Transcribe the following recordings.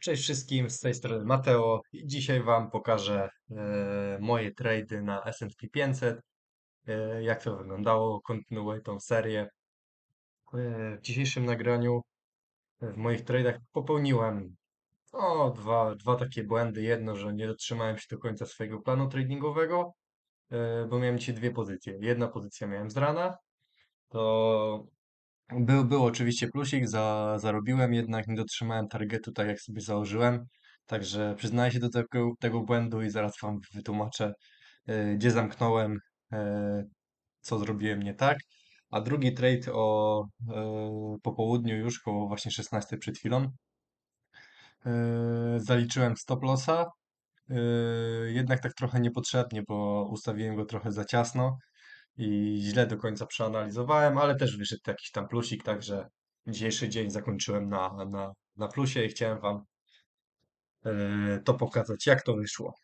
Cześć wszystkim, z tej strony Mateo i dzisiaj Wam pokażę e, moje trady na S&P 500, e, jak to wyglądało, kontynuuję tą serię. E, w dzisiejszym nagraniu e, w moich tradach popełniłem o, dwa, dwa takie błędy. Jedno, że nie dotrzymałem się do końca swojego planu tradingowego, e, bo miałem dzisiaj dwie pozycje. Jedna pozycja miałem z rana, to Był, był oczywiście plusik, za, zarobiłem, jednak nie dotrzymałem targetu tak jak sobie założyłem. Także przyznaję się do tego, tego błędu i zaraz Wam wytłumaczę, e, gdzie zamknąłem, e, co zrobiłem nie tak. A drugi trade o e, po południu już, koło właśnie 16 przed chwilą, e, zaliczyłem stop lossa, e, jednak tak trochę niepotrzebnie, bo ustawiłem go trochę za ciasno i źle do końca przeanalizowałem, ale też wyszedł jakiś tam plusik, także dzisiejszy dzień zakończyłem na, na, na plusie i chciałem Wam e, to pokazać, jak to wyszło.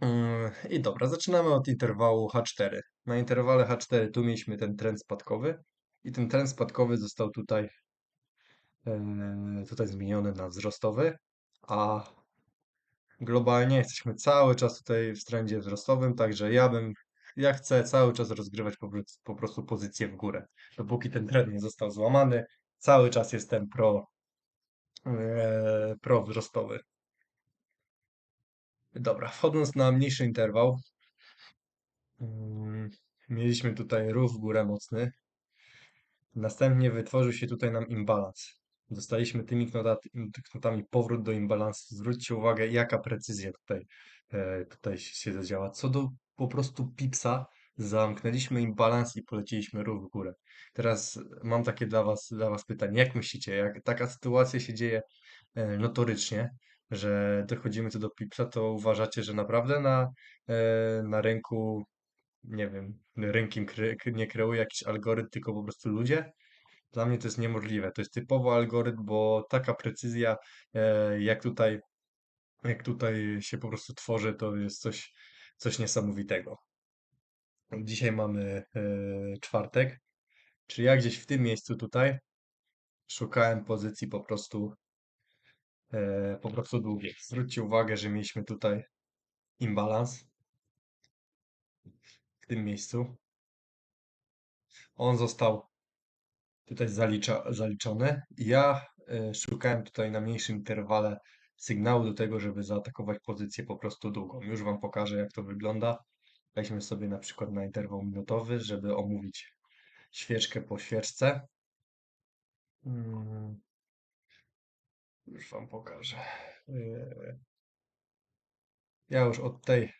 Mm, I dobra, zaczynamy od interwału H4. Na interwale H4 tu mieliśmy ten trend spadkowy i ten trend spadkowy został tutaj, e, tutaj zmieniony na wzrostowy, a globalnie jesteśmy cały czas tutaj w trendzie wzrostowym, także ja bym, ja chcę cały czas rozgrywać po, po prostu pozycję w górę. Dopóki ten trend nie został złamany, cały czas jestem pro, e, pro wzrostowy. Dobra, wchodząc na mniejszy interwał, mm, mieliśmy tutaj ruch w górę mocny. Następnie wytworzył się tutaj nam imbalans. Dostaliśmy tymi knotami, knotami powrót do imbalansu. Zwróćcie uwagę, jaka precyzja tutaj, e, tutaj się zadziała. Co do po prostu pipsa, zamknęliśmy imbalans i poleciliśmy ruch w górę. Teraz mam takie dla was, dla was pytanie. Jak myślicie, jak taka sytuacja się dzieje e, notorycznie, że dochodzimy tu do pipsa, to uważacie, że naprawdę na, e, na rynku, nie wiem, rynkiem kre, nie kreuje jakiś algorytm, tylko po prostu ludzie? Dla mnie to jest niemożliwe. To jest typowo algorytm, bo taka precyzja, e, jak tutaj, jak tutaj się po prostu tworzy, to jest coś, coś niesamowitego. Dzisiaj mamy e, czwartek, czyli ja gdzieś w tym miejscu tutaj szukałem pozycji po prostu, e, po prostu długiej. Zwróćcie uwagę, że mieliśmy tutaj imbalans w tym miejscu. On został tutaj zalicza, zaliczony. Ja e, szukałem tutaj na mniejszym interwale sygnału do tego, żeby zaatakować pozycję po prostu długą. Już Wam pokażę, jak to wygląda. Weźmy sobie na przykład na interwał minutowy, żeby omówić świeczkę po świeczce. Mm, Już Wam pokażę. Ja już od tej,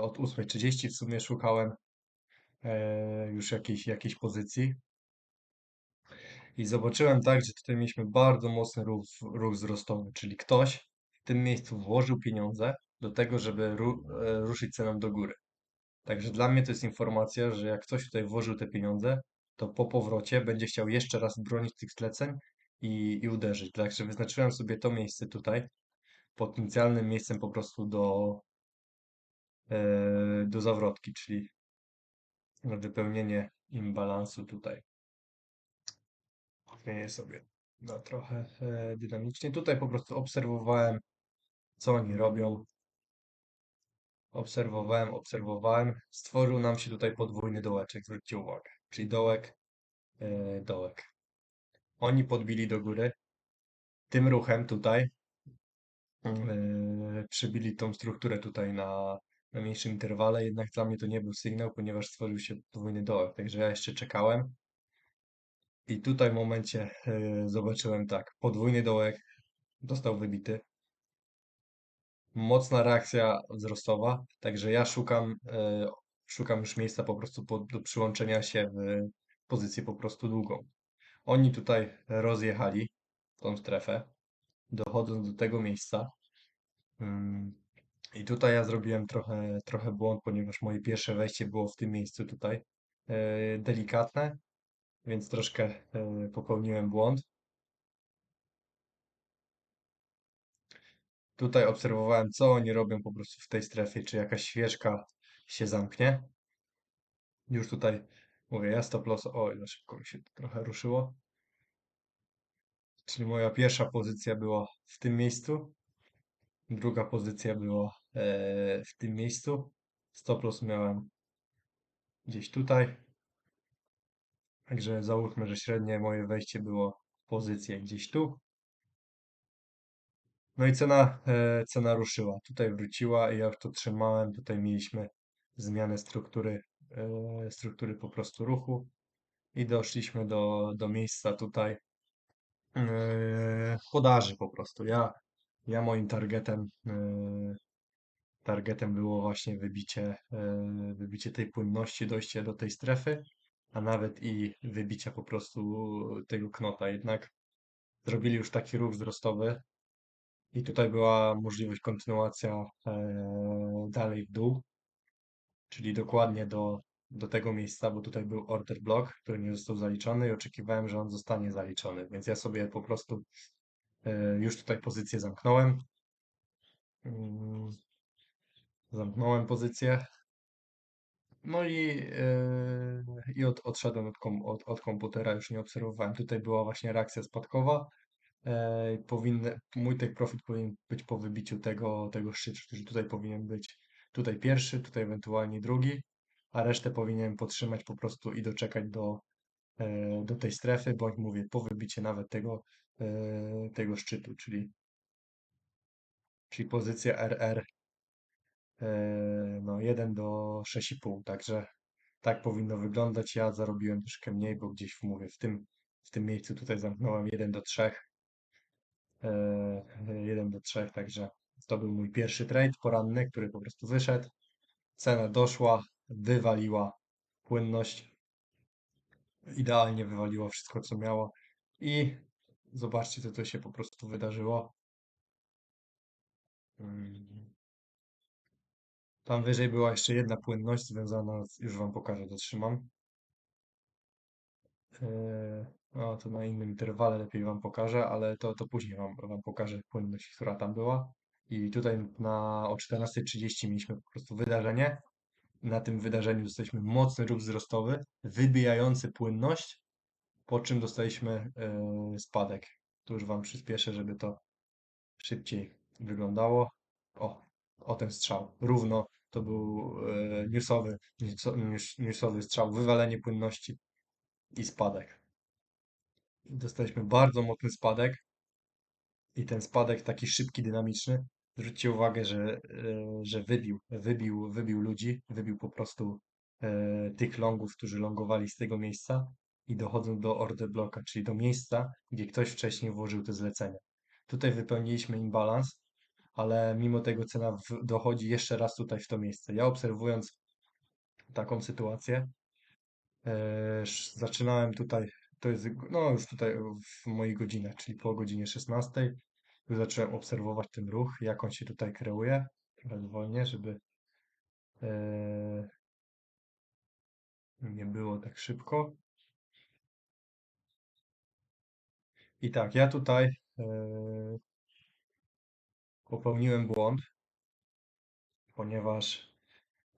od 8.30 w sumie szukałem już jakiejś, jakiejś pozycji. I zobaczyłem tak, że tutaj mieliśmy bardzo mocny ruch, ruch wzrostowy, czyli ktoś tym miejscu włożył pieniądze do tego, żeby ru, e, ruszyć ceną do góry. Także dla mnie to jest informacja, że jak ktoś tutaj włożył te pieniądze, to po powrocie będzie chciał jeszcze raz bronić tych zleceń i, i uderzyć. Także wyznaczyłem sobie to miejsce tutaj potencjalnym miejscem po prostu do, e, do zawrotki, czyli wypełnienie imbalansu tutaj. Zmienię sobie na trochę e, dynamicznie. Tutaj po prostu obserwowałem, co oni robią. Obserwowałem, obserwowałem. Stworzył nam się tutaj podwójny dołeczek, zwróćcie uwagę. Czyli dołek, e, dołek. Oni podbili do góry. Tym ruchem tutaj e, przybili tą strukturę tutaj na, na mniejszym interwale, jednak dla mnie to nie był sygnał, ponieważ stworzył się podwójny dołek. Także ja jeszcze czekałem. I tutaj w momencie e, zobaczyłem tak, podwójny dołek został wybity. Mocna reakcja wzrostowa, także ja szukam, e, szukam już miejsca po prostu po, do przyłączenia się w pozycję po prostu długą. Oni tutaj rozjechali tą strefę, dochodząc do tego miejsca. Mm, I tutaj ja zrobiłem trochę, trochę błąd, ponieważ moje pierwsze wejście było w tym miejscu tutaj e, delikatne, więc troszkę e, popełniłem błąd. Tutaj obserwowałem, co oni robią po prostu w tej strefie, czy jakaś świeżka się zamknie. Już tutaj mówię, ja stop loss, oj, za szybko mi się trochę ruszyło. Czyli moja pierwsza pozycja była w tym miejscu, druga pozycja była e, w tym miejscu. Stop loss miałem gdzieś tutaj. Także załóżmy, że średnie moje wejście było w pozycję gdzieś tu. No i cena, e, cena ruszyła. Tutaj wróciła i ja to trzymałem. Tutaj mieliśmy zmianę struktury, e, struktury po prostu ruchu i doszliśmy do, do miejsca tutaj e, podaży po prostu. Ja, ja moim targetem, e, targetem było właśnie wybicie, wybicie tej płynności, dojście do tej strefy, a nawet i wybicia po prostu tego knota. Jednak zrobili już taki ruch wzrostowy, i tutaj była możliwość kontynuacja e, dalej w dół, czyli dokładnie do, do tego miejsca, bo tutaj był order block, który nie został zaliczony i oczekiwałem, że on zostanie zaliczony, więc ja sobie po prostu e, już tutaj pozycję zamknąłem. Mm, Zamknąłem pozycję. No i, e, i od, odszedłem od, kom, od, od komputera, już nie obserwowałem. Tutaj była właśnie reakcja spadkowa. E, powinny, mój take profit powinien być po wybiciu tego, tego szczytu, czyli tutaj powinien być tutaj pierwszy, tutaj ewentualnie drugi, a resztę powinienem podtrzymać po prostu i doczekać do, e, do tej strefy, bądź mówię, po wybicie nawet tego, e, tego szczytu, czyli, czyli pozycja RR no 1 do 6,5, także tak powinno wyglądać. Ja zarobiłem troszkę mniej, bo gdzieś mówię, w tym, w tym miejscu tutaj zamknąłem 1 do 3, 1 do 3, także to był mój pierwszy trade poranny, który po prostu wyszedł. Cena doszła, wywaliła płynność, idealnie wywaliła wszystko, co miała i zobaczcie, co to się po prostu wydarzyło. Mm. Tam wyżej była jeszcze jedna płynność związana, z, już Wam pokażę, dotrzymam. Eee, no, to na innym interwale lepiej Wam pokażę, ale to, to później wam, wam pokażę płynność, która tam była. I tutaj na, o 14.30 mieliśmy po prostu wydarzenie. Na tym wydarzeniu dostaliśmy mocny ruch wzrostowy, wybijający płynność, po czym dostaliśmy e, spadek. Tu już Wam przyspieszę, żeby to szybciej wyglądało. O, o ten strzał. Równo to był e, newsowy, news, newsowy strzał, wywalenie płynności i spadek. Dostaliśmy bardzo mocny spadek i ten spadek taki szybki, dynamiczny. Zwróćcie uwagę, że, e, że wybił, wybił, wybił ludzi, wybił po prostu e, tych longów, którzy longowali z tego miejsca i dochodzą do order bloka, czyli do miejsca, gdzie ktoś wcześniej włożył te zlecenia. Tutaj wypełniliśmy imbalans, ale mimo tego cena dochodzi jeszcze raz tutaj w to miejsce. Ja obserwując taką sytuację, e, zaczynałem tutaj, to jest no już tutaj w mojej godzinach, czyli po godzinie 16, już zacząłem obserwować ten ruch, jak on się tutaj kreuje. Trochę zwolnię, żeby e, nie było tak szybko. I tak, ja tutaj e, popełniłem błąd, ponieważ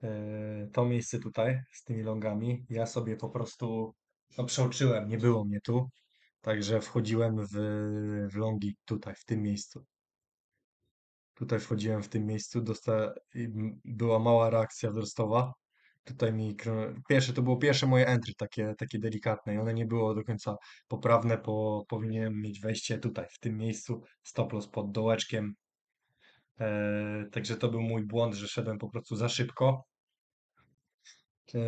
e, to miejsce tutaj z tymi longami, ja sobie po prostu no, przeoczyłem, nie było mnie tu, także wchodziłem w, w longi tutaj, w tym miejscu. Tutaj wchodziłem w tym miejscu, dosta... była mała reakcja wzrostowa. Tutaj mi, pierwsze, to było pierwsze moje entry, takie, takie delikatne i one nie było do końca poprawne, bo powinienem mieć wejście tutaj, w tym miejscu, stop loss pod dołeczkiem. E, także to był mój błąd, że szedłem po prostu za szybko. E,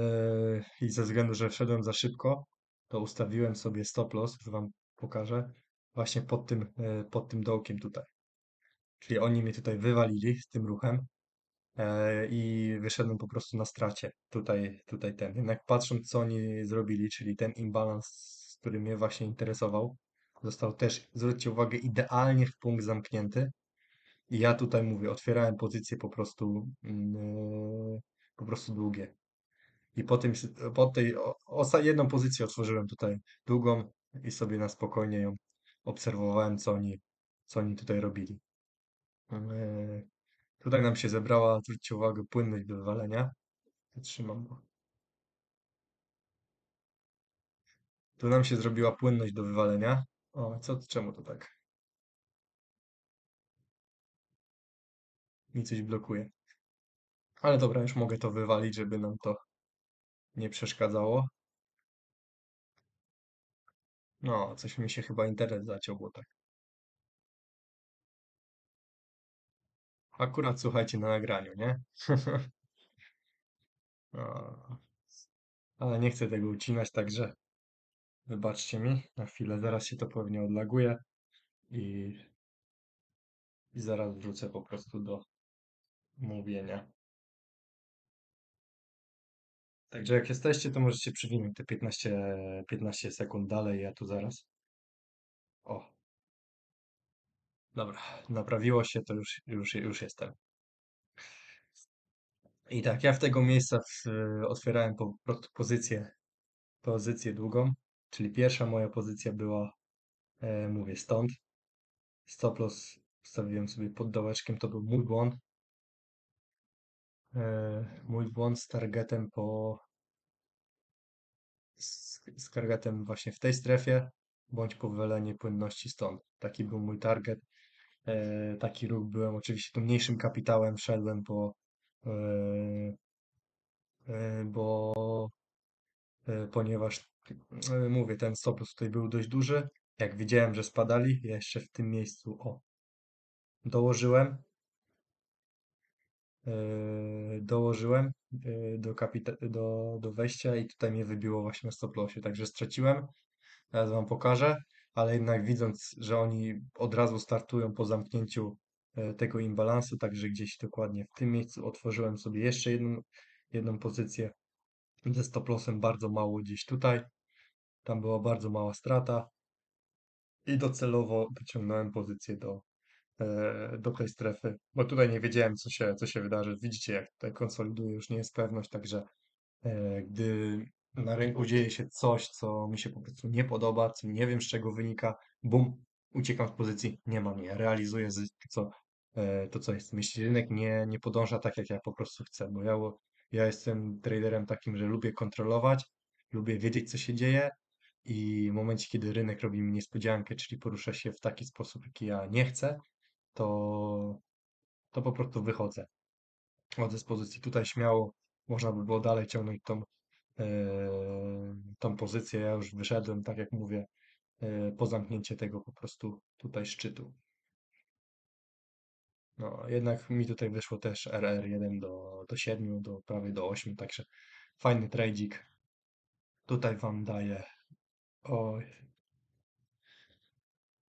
I ze względu, że wszedłem za szybko, to ustawiłem sobie stop loss, już Wam pokażę, właśnie pod tym, e, pod tym dołkiem tutaj. Czyli oni mnie tutaj wywalili z tym ruchem e, i wyszedłem po prostu na stracie. Tutaj, tutaj ten. Jednak patrząc, co oni zrobili, czyli ten imbalans, który mnie właśnie interesował, został też, zwróćcie uwagę, idealnie w punkt zamknięty. I ja tutaj mówię, otwierałem pozycje po prostu, yy, po prostu długie. I po, tym, po tej osa- jedną pozycję otworzyłem tutaj długą i sobie na spokojnie ją obserwowałem, co oni, co oni tutaj robili. Yy, tutaj nam się zebrała, zwróćcie uwagę, płynność do wywalenia. Zatrzymam go. Tu nam się zrobiła płynność do wywalenia. O, co, czemu to tak? Mi coś blokuje. Ale dobra, już mogę to wywalić, żeby nam to nie przeszkadzało. No, coś mi się chyba internet zaciął, bo tak. Akurat słuchajcie na nagraniu, nie? No, ale nie chcę tego ucinać, także wybaczcie mi na chwilę. Zaraz się to pewnie odlaguje i, i zaraz wrócę po prostu do mówienia. Także jak jesteście, to możecie przywinąć te 15, 15 sekund dalej. Ja tu zaraz. O, dobra, naprawiło się, to już, już, już jestem. I tak, ja w tego miejsca w, otwierałem po prostu pozycję, pozycję długą, czyli pierwsza moja pozycja była, e, mówię, stąd. Stop loss wstawiłem sobie pod dołeczkiem, to był mój błąd. E, mój błąd z targetem po z, targetem właśnie w tej strefie, bądź powylenie płynności stąd. Taki był mój target. E, taki ruch byłem, oczywiście tu mniejszym kapitałem szedłem, bo e, bo ponieważ mówię, ten stop tutaj był dość duży. Jak widziałem, że spadali, ja jeszcze w tym miejscu o dołożyłem dołożyłem e, do, do, do wejścia i tutaj mnie wybiło właśnie na stop lossie, także straciłem. Teraz wam pokażę, ale jednak widząc, że oni od razu startują po zamknięciu e, tego imbalansu, także gdzieś dokładnie w tym miejscu otworzyłem sobie jeszcze jedną, jedną pozycję ze stop lossem bardzo mało gdzieś tutaj. Tam była bardzo mała strata i docelowo wyciągnąłem pozycję do, e, do tej strefy, bo tutaj nie wiedziałem, co się, co się wydarzy. Widzicie, jak tutaj konsoliduje, już nie jest pewność, także e, gdy na rynku dzieje się coś, co mi się po prostu nie podoba, co nie wiem z czego wynika, bum, uciekam z pozycji, nie mam jej, realizuję zysk, co, e, to, co jest. Jeśli rynek nie, nie podąża tak, jak ja po prostu chcę, bo ja, ja jestem traderem takim, że lubię kontrolować, lubię wiedzieć, co się dzieje i w momencie, kiedy rynek robi mi niespodziankę, czyli porusza się w taki sposób, jaki ja nie chcę, to, to po prostu wychodzę. Chodzę z pozycji. Tutaj śmiało można by było dalej ciągnąć tą, e, tą pozycję. Ja już wyszedłem, tak jak mówię, e, po zamknięcie tego po prostu tutaj szczytu. No, jednak mi tutaj wyszło też RR1 do, do 7, do prawie do 8, także fajny tradzik. Tutaj Wam daję.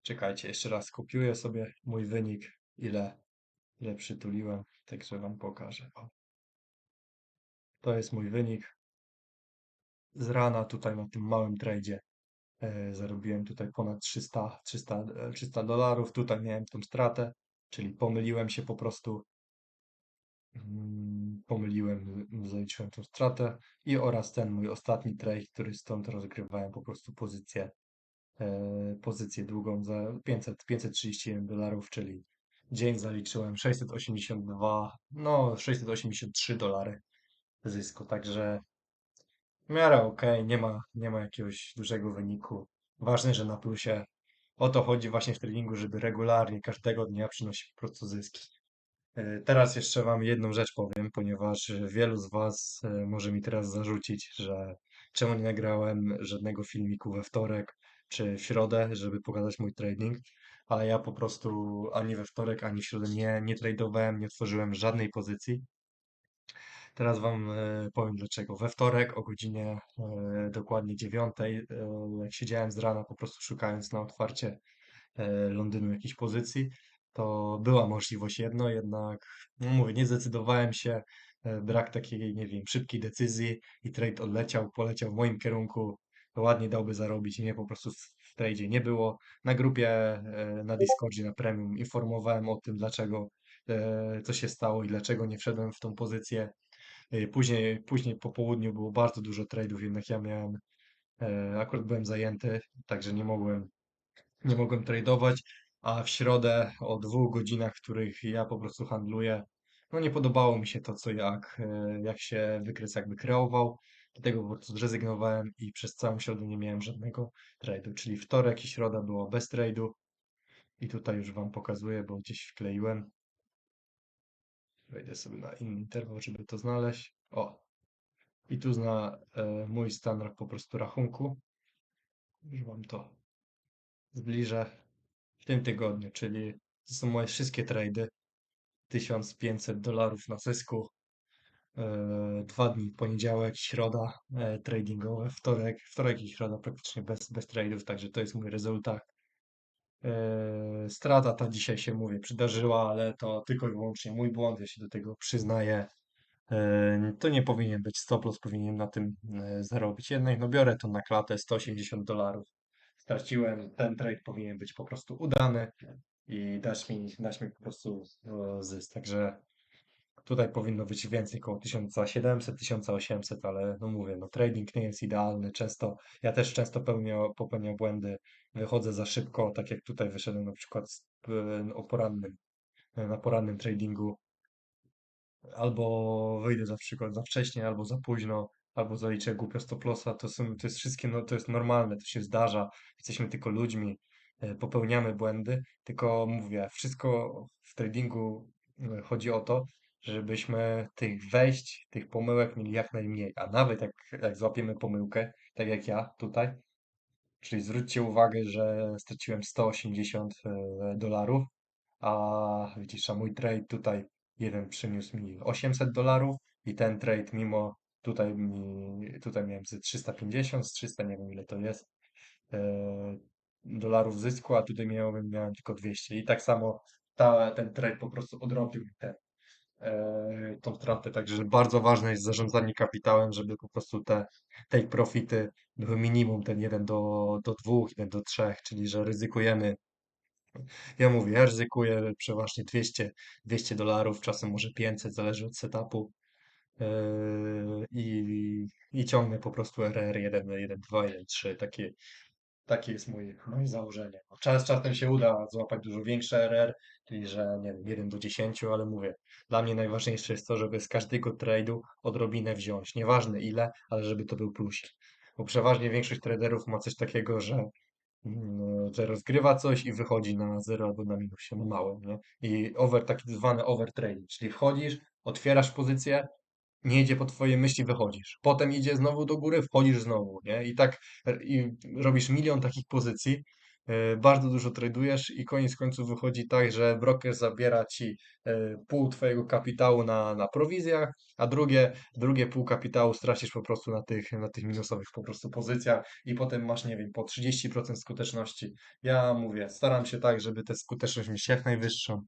Czekajcie, jeszcze raz kopiuję sobie mój wynik, ile, ile przytuliłem, także Wam pokażę. O. To jest mój wynik. Z rana tutaj na tym małym tradzie e, zarobiłem tutaj ponad 300, 300, e, 300 dolarów. Tutaj miałem tą stratę, czyli pomyliłem się po prostu. Mm, Pomyliłem, zaliczyłem tą stratę i oraz ten mój ostatni trade, który stąd rozgrywałem po prostu pozycję, pozycję długą za 500, 531 dolarów, czyli dzień zaliczyłem 682, no 683 dolary zysku, także w miarę okej, nie ma, nie ma jakiegoś dużego wyniku. Ważne, że na plusie. O to chodzi właśnie w treningu, żeby regularnie, każdego dnia przynosić po prostu zyski. E, Teraz jeszcze Wam jedną rzecz powiem, ponieważ wielu z Was e, może mi teraz zarzucić, że czemu nie nagrałem żadnego filmiku we wtorek czy w środę, żeby pokazać mój trading, ale ja po prostu ani we wtorek, ani w środę nie, nie tradowałem, nie tworzyłem żadnej pozycji. Teraz Wam e, powiem dlaczego. We wtorek o godzinie e, dokładnie dziewiątej, e, jak siedziałem z rana po prostu szukając na otwarcie Londynu jakiejś pozycji, to była możliwość jedno, jednak no mówię, nie zdecydowałem się, brak takiej, nie wiem, szybkiej decyzji i trade odleciał, poleciał w moim kierunku, to ładnie dałby zarobić i mnie po prostu w tradzie nie było. Na grupie e, na Discordzie, na Premium informowałem o tym, dlaczego, e, co się stało i dlaczego nie wszedłem w tą pozycję. E, Później, później po południu było bardzo dużo tradeów, jednak ja miałem, akurat byłem zajęty, także nie mogłem, nie mogłem tradować, a w środę o dwóch godzinach, w których ja po prostu handluję, no nie podobało mi się to, co jak, jak się wykres jakby kreował, Dlatego po prostu zrezygnowałem i przez całą środę nie miałem żadnego trade'u. Czyli wtorek i środa było bez trade'u. I tutaj już Wam pokazuję, bo gdzieś wkleiłem. Wejdę sobie na inny interwał, żeby to znaleźć. O! I tu zna e, mój stan po prostu rachunku. Już Wam to zbliżę w tym tygodniu, czyli to są moje wszystkie trady. 1500 dolarów na zysku. E, dwa dni, poniedziałek, środa e, tradingowe, wtorek, wtorek i środa praktycznie bez, bez tradeów, także to jest mój rezultat. E, strata ta dzisiaj się, mówię, przydarzyła, ale to tylko i wyłącznie mój błąd, ja się do tego przyznaję. To nie powinien być stop loss, powinien na tym zarobić. Jednak no biorę to na klatę 180 dolarów. Straciłem, ten trade powinien być po prostu udany i dać mi, dać mi po prostu zysk. Także tutaj powinno być więcej, około 1700-1800, ale no mówię, no trading nie jest idealny. Często, ja też często pełnię, popełniam błędy, wychodzę za szybko, tak jak tutaj wyszedłem na przykład e, o porannym, na porannym tradingu. Albo wyjdę za przykład za wcześnie, albo za późno, albo zaliczę głupio stop lossa, to są, to jest wszystkie, no, to jest normalne, to się zdarza, jesteśmy tylko ludźmi, e, popełniamy błędy, tylko mówię, wszystko w tradingu e, chodzi o to, żebyśmy tych wejść, tych pomyłek mieli jak najmniej, a nawet jak, jak złapiemy pomyłkę, tak jak ja tutaj, czyli zwróćcie uwagę, że straciłem 180 e, dolarów, a widzisz, a mój trade tutaj jeden przyniósł mi 800 dolarów i ten trade mimo tutaj mi, tutaj miałem ze 350, z 300, nie wiem ile to jest, e, dolarów zysku, a tutaj miałem, miałem tylko 200 i tak samo ta, ten trade po prostu odrobił ten, tą stratę, także bardzo ważne jest zarządzanie kapitałem, żeby po prostu te take profity były minimum ten 1 do, do 2, 1 do 3, czyli że ryzykujemy ja mówię, ja ryzykuję przeważnie 200, 200 dolarów, czasem może 500, zależy od setupu. Yy, i, I ciągnę po prostu RR 1, 1, 2, 1, 3. Takie, takie jest moje, moje założenie. No, czas, czasem się uda złapać dużo większe RR, czyli że nie wiem, 1 do 10, ale mówię, dla mnie najważniejsze jest to, żeby z każdego trade'u odrobinę wziąć. Nieważne ile, ale żeby to był plusik. Bo przeważnie większość traderów ma coś takiego, że no, że rozgrywa coś i wychodzi na zero albo na minusie, na małym, nie? I over, taki zwany overtrading, czyli wchodzisz, otwierasz pozycję, nie idzie po twojej myśli, wychodzisz. Potem idzie znowu do góry, wchodzisz znowu, nie? I tak i robisz milion takich pozycji, e, bardzo dużo tradujesz i koniec końców wychodzi tak, że broker zabiera ci e, pół twojego kapitału na, na prowizjach, a drugie, drugie pół kapitału stracisz po prostu na tych, na tych minusowych po prostu pozycjach i potem masz, nie wiem, po 30% skuteczności. Ja mówię, staram się tak, żeby tę skuteczność mieć jak najwyższą,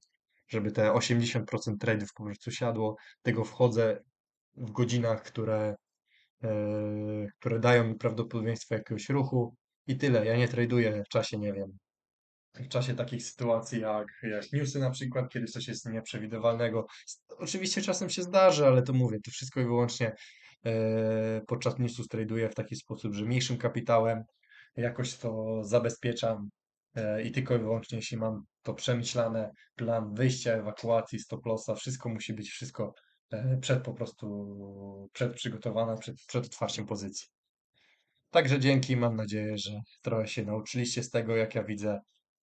żeby te 80% tradeów po prostu siadło. Tego wchodzę w godzinach, które, e, które dają mi prawdopodobieństwo jakiegoś ruchu i tyle. Ja nie traduję w czasie, nie wiem, w czasie takich sytuacji jak, jak newsy na przykład, kiedy coś jest nieprzewidywalnego. Oczywiście czasem się zdarzy, ale to mówię, to wszystko i wyłącznie e, podczas newsów traduję w taki sposób, że mniejszym kapitałem jakoś to zabezpieczam e, i tylko i wyłącznie jeśli mam to przemyślane, plan wyjścia, ewakuacji, stop lossa, wszystko musi być wszystko przed po prostu, przed przygotowane, przed, przed otwarciem pozycji. Także dzięki, mam nadzieję, że trochę się nauczyliście z tego, jak ja widzę.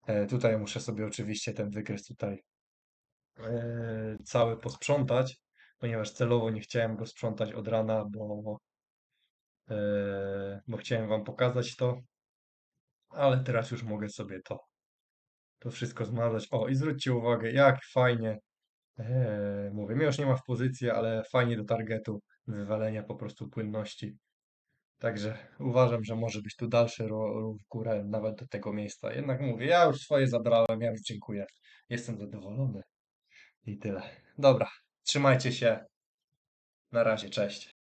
E, Tutaj muszę sobie oczywiście ten wykres tutaj e, cały posprzątać, ponieważ celowo nie chciałem go sprzątać od rana, bo, e, bo chciałem Wam pokazać to, ale teraz już mogę sobie to, to wszystko zmazać. O, i zwróćcie uwagę, jak fajnie, e, mówię, mnie już nie ma w pozycji, ale fajnie do targetu wywalenia po prostu płynności. Także uważam, że może być tu dalszy ruch w górę, nawet do tego miejsca. Jednak mówię, ja już swoje zabrałem, ja już dziękuję. Jestem zadowolony i tyle. Dobra, trzymajcie się. Na razie, cześć.